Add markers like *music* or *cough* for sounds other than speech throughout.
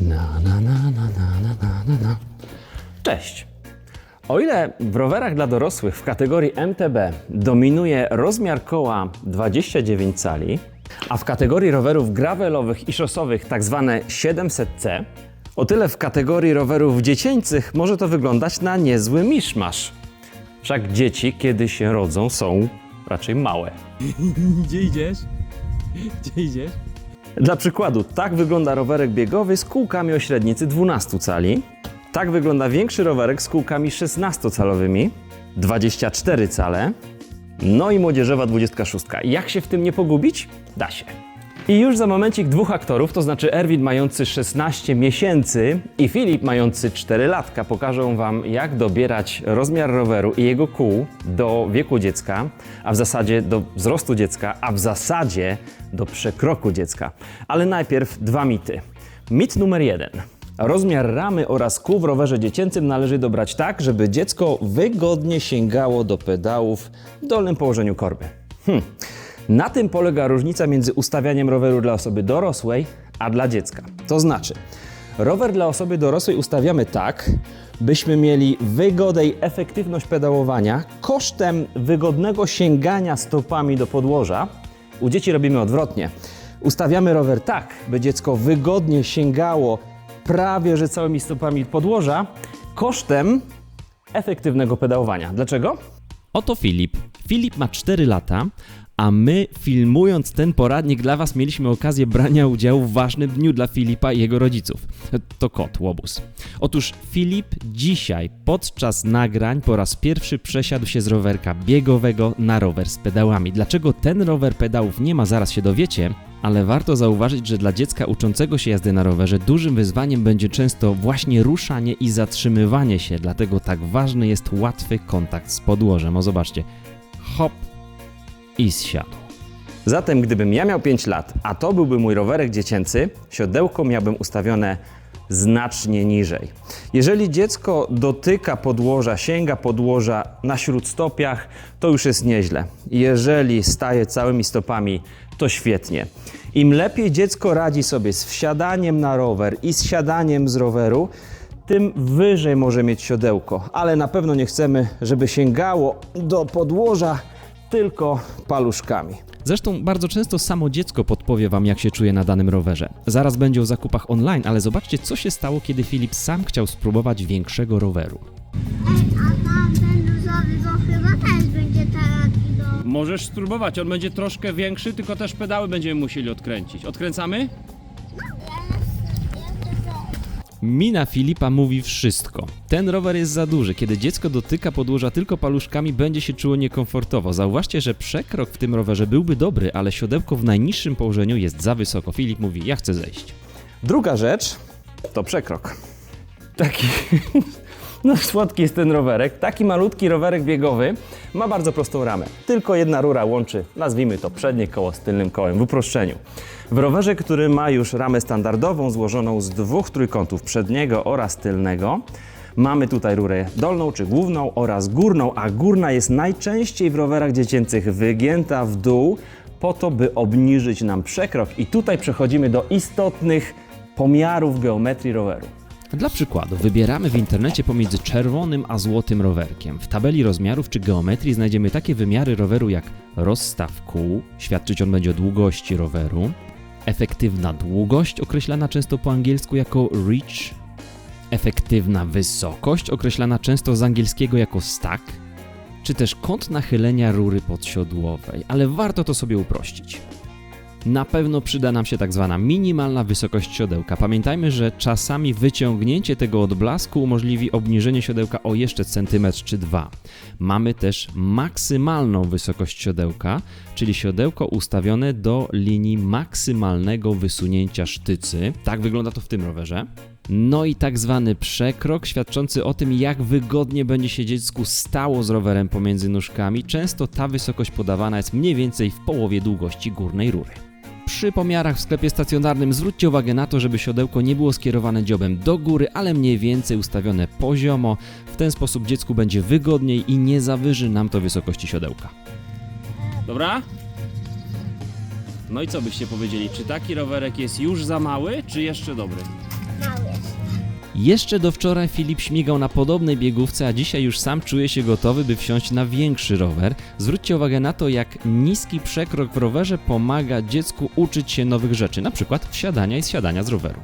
Na, na, na, na, na, na, na, na, na. Cześć! O ile w rowerach dla dorosłych w kategorii MTB dominuje rozmiar koła 29 cali, a w kategorii rowerów gravelowych i szosowych tak zwane 700C, o tyle w kategorii rowerów dziecięcych może to wyglądać na niezły miszmasz. Wszak dzieci, kiedy się rodzą, są raczej małe. *laughs* Gdzie idziesz? Gdzie idziesz? Dla przykładu, tak wygląda rowerek biegowy z kółkami o średnicy 12 cali. Tak wygląda większy rowerek z kółkami 16-calowymi, 24 cale. No i młodzieżowa 26. Jak się w tym nie pogubić? Da się. I już za momencik dwóch aktorów, to znaczy Erwin mający 16 miesięcy i Filip mający 4 latka pokażą Wam, jak dobierać rozmiar roweru i jego kół do wieku dziecka, a w zasadzie do wzrostu dziecka, a w zasadzie do przekroku dziecka. Ale najpierw dwa mity. Mit numer jeden. Rozmiar ramy oraz kół w rowerze dziecięcym należy dobrać tak, żeby dziecko wygodnie sięgało do pedałów w dolnym położeniu korby. Hm. Na tym polega różnica między ustawianiem roweru dla osoby dorosłej, a dla dziecka. To znaczy, rower dla osoby dorosłej ustawiamy tak, byśmy mieli wygodę i efektywność pedałowania kosztem wygodnego sięgania stopami do podłoża. U dzieci robimy odwrotnie. Ustawiamy rower tak, by dziecko wygodnie sięgało prawie że całymi stopami podłoża, kosztem efektywnego pedałowania. Dlaczego? Oto Filip. Filip ma 4 lata, a my filmując ten poradnik dla Was mieliśmy okazję brania udziału w ważnym dniu dla Filipa i jego rodziców. To kot, łobuz. Otóż Filip dzisiaj podczas nagrań po raz pierwszy przesiadł się z rowerka biegowego na rower z pedałami. Dlaczego ten rower pedałów nie ma, zaraz się dowiecie, ale warto zauważyć, że dla dziecka uczącego się jazdy na rowerze dużym wyzwaniem będzie często właśnie ruszanie i zatrzymywanie się, dlatego tak ważny jest łatwy kontakt z podłożem. O zobaczcie, hop i zsiadł. Zatem gdybym ja miał 5 lat, a to byłby mój rowerek dziecięcy, siodełko miałbym ustawione znacznie niżej. Jeżeli dziecko dotyka podłoża, sięga podłoża na śródstopiach, to już jest nieźle. Jeżeli staje całymi stopami, to świetnie. Im lepiej dziecko radzi sobie z wsiadaniem na rower i z siadaniem z roweru, tym wyżej może mieć siodełko, ale na pewno nie chcemy, żeby sięgało do podłoża tylko paluszkami. Zresztą bardzo często samo dziecko podpowie Wam, jak się czuje na danym rowerze. Zaraz będzie o zakupach online, ale zobaczcie, co się stało, kiedy Filip sam chciał spróbować większego roweru. A ten różowy, bo chyba też będzie taki do... Możesz spróbować, on będzie troszkę większy, tylko też pedały będziemy musieli odkręcić. Odkręcamy? Mina Filipa mówi wszystko. Ten rower jest za duży. Kiedy dziecko dotyka podłoża tylko paluszkami, będzie się czuło niekomfortowo. Zauważcie, że przekrok w tym rowerze byłby dobry, ale siodełko w najniższym położeniu jest za wysoko. Filip mówi, ja chcę zejść. Druga rzecz to przekrok. Taki. No, słodki jest ten rowerek. Taki malutki rowerek biegowy ma bardzo prostą ramę. Tylko jedna rura łączy, nazwijmy to przednie koło z tylnym kołem w uproszczeniu. W rowerze, który ma już ramę standardową złożoną z dwóch trójkątów przedniego oraz tylnego, mamy tutaj rurę dolną czy główną oraz górną, a górna jest najczęściej w rowerach dziecięcych wygięta w dół po to, by obniżyć nam przekrok. I tutaj przechodzimy do istotnych pomiarów geometrii roweru. Dla przykładu, wybieramy w internecie pomiędzy czerwonym a złotym rowerkiem. W tabeli rozmiarów czy geometrii znajdziemy takie wymiary roweru jak rozstaw kół, świadczyć on będzie o długości roweru, efektywna długość, określana często po angielsku jako reach, efektywna wysokość, określana często z angielskiego jako stack, czy też kąt nachylenia rury podsiodłowej, ale warto to sobie uprościć. Na pewno przyda nam się tak zwana minimalna wysokość siodełka. Pamiętajmy, że czasami wyciągnięcie tego odblasku umożliwi obniżenie siodełka o jeszcze centymetr czy dwa. Mamy też maksymalną wysokość siodełka, czyli siodełko ustawione do linii maksymalnego wysunięcia sztycy. Tak wygląda to w tym rowerze. No i tak zwany przekrok, świadczący o tym, jak wygodnie będzie się dziecku stało z rowerem pomiędzy nóżkami. Często ta wysokość podawana jest mniej więcej w połowie długości górnej rury. Przy pomiarach w sklepie stacjonarnym zwróćcie uwagę na to, żeby siodełko nie było skierowane dziobem do góry, ale mniej więcej ustawione poziomo. W ten sposób dziecku będzie wygodniej i nie zawyży nam to wysokości siodełka. Dobra? No i co byście powiedzieli? Czy taki rowerek jest już za mały, czy jeszcze dobry? Mały. Jeszcze do wczoraj Filip śmigał na podobnej biegówce, a dzisiaj już sam czuje się gotowy, by wsiąść na większy rower. Zwróćcie uwagę na to, jak niski przekrok w rowerze pomaga dziecku uczyć się nowych rzeczy, na przykład wsiadania i zsiadania z roweru.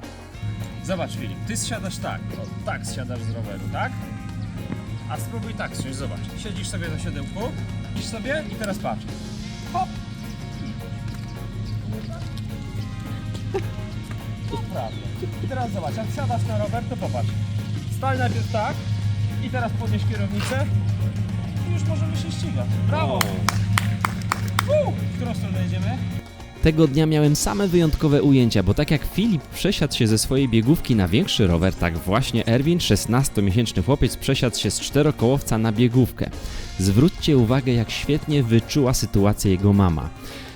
Zobacz Filip, ty zsiadasz tak, o, tak zsiadasz z roweru, tak? A spróbuj tak zsiąść, zobacz. Siedzisz sobie na siodełku, idziesz sobie i teraz patrz. I teraz zobacz, jak wsiadasz na rower, to popatrz. Stań najpierw tak i teraz podnieś kierownicę i już możemy się ścigać. Brawo! Uu, w którą stronę jedziemy? Tego dnia miałem same wyjątkowe ujęcia, bo tak jak Filip przesiadł się ze swojej biegówki na większy rower, tak właśnie Erwin, 16-miesięczny chłopiec, przesiadł się z czterokołowca na biegówkę. Zwróćcie uwagę, jak świetnie wyczuła sytuację jego mama.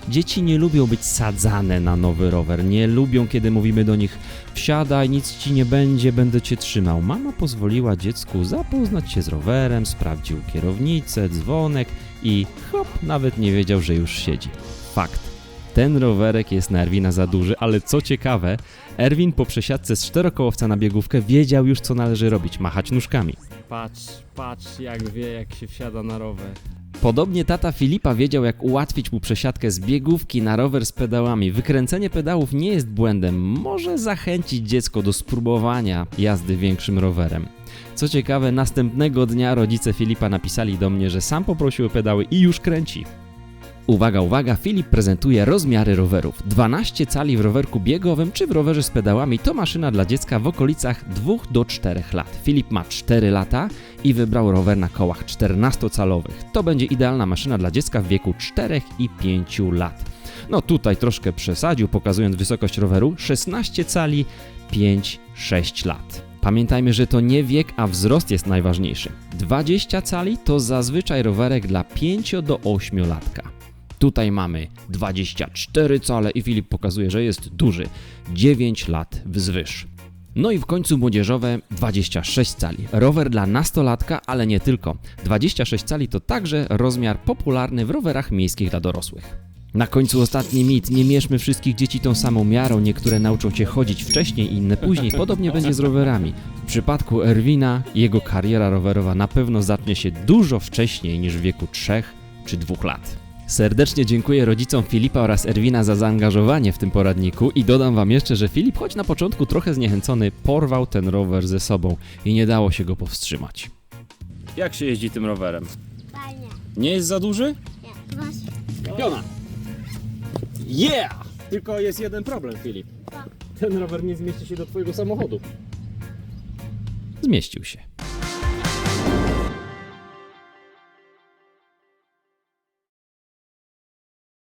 Dzieci nie lubią być sadzane na nowy rower, nie lubią, kiedy mówimy do nich wsiadaj, nic ci nie będzie, będę cię trzymał. Mama pozwoliła dziecku zapoznać się z rowerem, sprawdził kierownicę, dzwonek i hop, nawet nie wiedział, że już siedzi. Fakt. Ten rowerek jest na Erwina za duży, ale co ciekawe, Erwin po przesiadce z czterokołowca na biegówkę wiedział już co należy robić, machać nóżkami. Patrz, patrz jak wie jak się wsiada na rower. Podobnie tata Filipa wiedział jak ułatwić mu przesiadkę z biegówki na rower z pedałami. Wykręcenie pedałów nie jest błędem, może zachęcić dziecko do spróbowania jazdy większym rowerem. Co ciekawe, następnego dnia rodzice Filipa napisali do mnie, że sam poprosił o pedały i już kręci. Uwaga, uwaga, Filip prezentuje rozmiary rowerów. 12 cali w rowerku biegowym czy w rowerze z pedałami to maszyna dla dziecka w okolicach 2 do 4 lat. Filip ma 4 lata i wybrał rower na kołach 14-calowych. To będzie idealna maszyna dla dziecka w wieku 4 i 5 lat. No tutaj troszkę przesadził, pokazując wysokość roweru 16 cali 5-6 lat. Pamiętajmy, że to nie wiek, a wzrost jest najważniejszy. 20 cali to zazwyczaj rowerek dla 5 do 8 latka. Tutaj mamy 24 cale i Filip pokazuje, że jest duży. 9 lat wzwyż. No i w końcu młodzieżowe 26 cali. Rower dla nastolatka, ale nie tylko. 26 cali to także rozmiar popularny w rowerach miejskich dla dorosłych. Na końcu ostatni mit. Nie mierzmy wszystkich dzieci tą samą miarą. Niektóre nauczą się chodzić wcześniej, inne później. Podobnie będzie z rowerami. W przypadku Erwina jego kariera rowerowa na pewno zacznie się dużo wcześniej niż w wieku 3 czy 2 lat. Serdecznie dziękuję rodzicom Filipa oraz Erwina za zaangażowanie w tym poradniku i dodam wam jeszcze, że Filip, choć na początku trochę zniechęcony, porwał ten rower ze sobą i nie dało się go powstrzymać. Jak się jeździ tym rowerem? Fajnie. Nie jest za duży? Nie, właśnie. Piona! Yeah! Tylko jest jeden problem, Filip. Ten rower nie zmieści się do twojego samochodu. Zmieścił się.